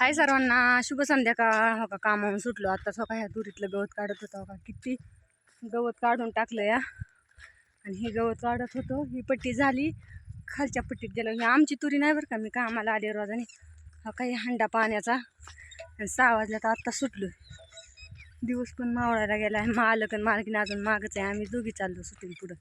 हाय सर्वांना शुभ संध्याकाळ. हो का कामावून सुटलो. आत्ताच हो का ह्या तुरीतलं गवत काढत होता. हो का किती गवत काढून टाकलं या. आणि हे गवत काढत होतो. ही पट्टी झाली. खालच्या पट्टीत गेलो. ही आमची तुरी नाही बरं का. मी कामाला आले रोजाने. हो हा काही हंडा पाण्याचा. आणि सहा वाजल्या तर आत्ता सुटलो दिवस पण मावळायला गेला आहे मालक आणि मालकीन अजून मागच आहे. आम्ही दोघी चाललो सुटून पुढं.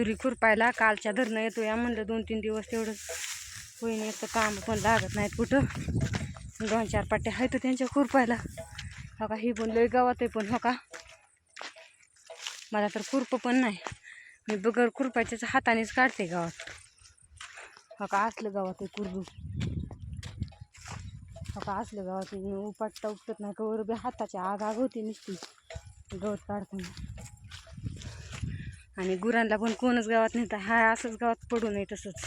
तुरी खुरपायला कालच्या धरणं येतो या म्हणलं दोन तीन दिवस तेवढं होईन येतं काम पण लागत नाहीत कुठं. दोन चार पाट्या आहेत त्यांच्या खुरपायला. हो का ही पण लय गावात आहे पण हो का. मला तर खुरपं पण नाही. मी बगर खुरपायच्याच हातानेच काढते गावात. हो का असलं गावात आहे कुरबू हो का असलं गावात आहे. उपाटता उपटत नाही कवर बी हाताच्या आग आग होती नुसती. गवत काढताना. आणि गुरांना पण कोणच गावात नेता हा असंच गावात पडू नये तसंच.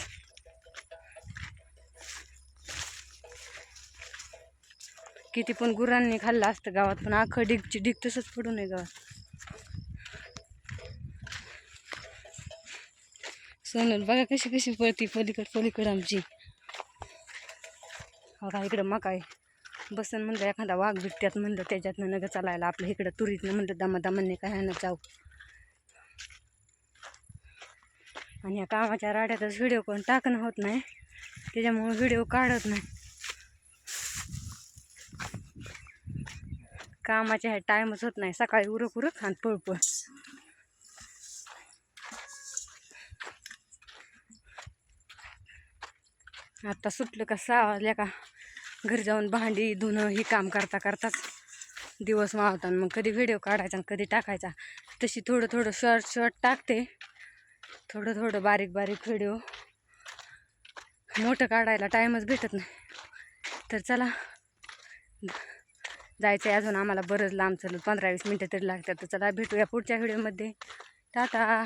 किती पण गुरांनी खाल्लं असतं गावात पण आख डिगची डिग तसंच पडू नये गावात. सोनल बघा कशी कशी पळती पलीकड पलीकड आमची. बघा इकडं मकाय. बसन म्हणलं एखादा वाघ बिट्ट्यात म्हणलं त्याच्यातनं नगं चालायला आपलं इकडं तुरीतनं म्हणलं दमा दमाने काय आणत जाऊ. आणि या कामाच्या राड्यातच व्हिडिओ कोण टाकणं होत नाही. त्याच्यामुळे व्हिडिओ काढत नाही. कामाच्या ह्या टाईमच होत नाही. सकाळी उरक उरक आणि पळपळ आता सुटलं का सहा वाजल्या का? घरी जाऊन भांडी धुणं ही काम करता करताच दिवस मावतात मग कधी व्हिडिओ काढायचा आणि कधी टाकायचा. तशी थोडं थोडं शॉर्ट शॉर्ट टाकते. थोडं थोडं बारीक बारीक व्हिडिओ मोठं काढायला टाईमच भेटत नाही. तर चला जायचं आहे अजून आम्हाला बरंच लांब चालू पंधरा वीस मिनटं तरी लागतात. तर चला भेटूया पुढच्या व्हिडिओमध्ये टाटा!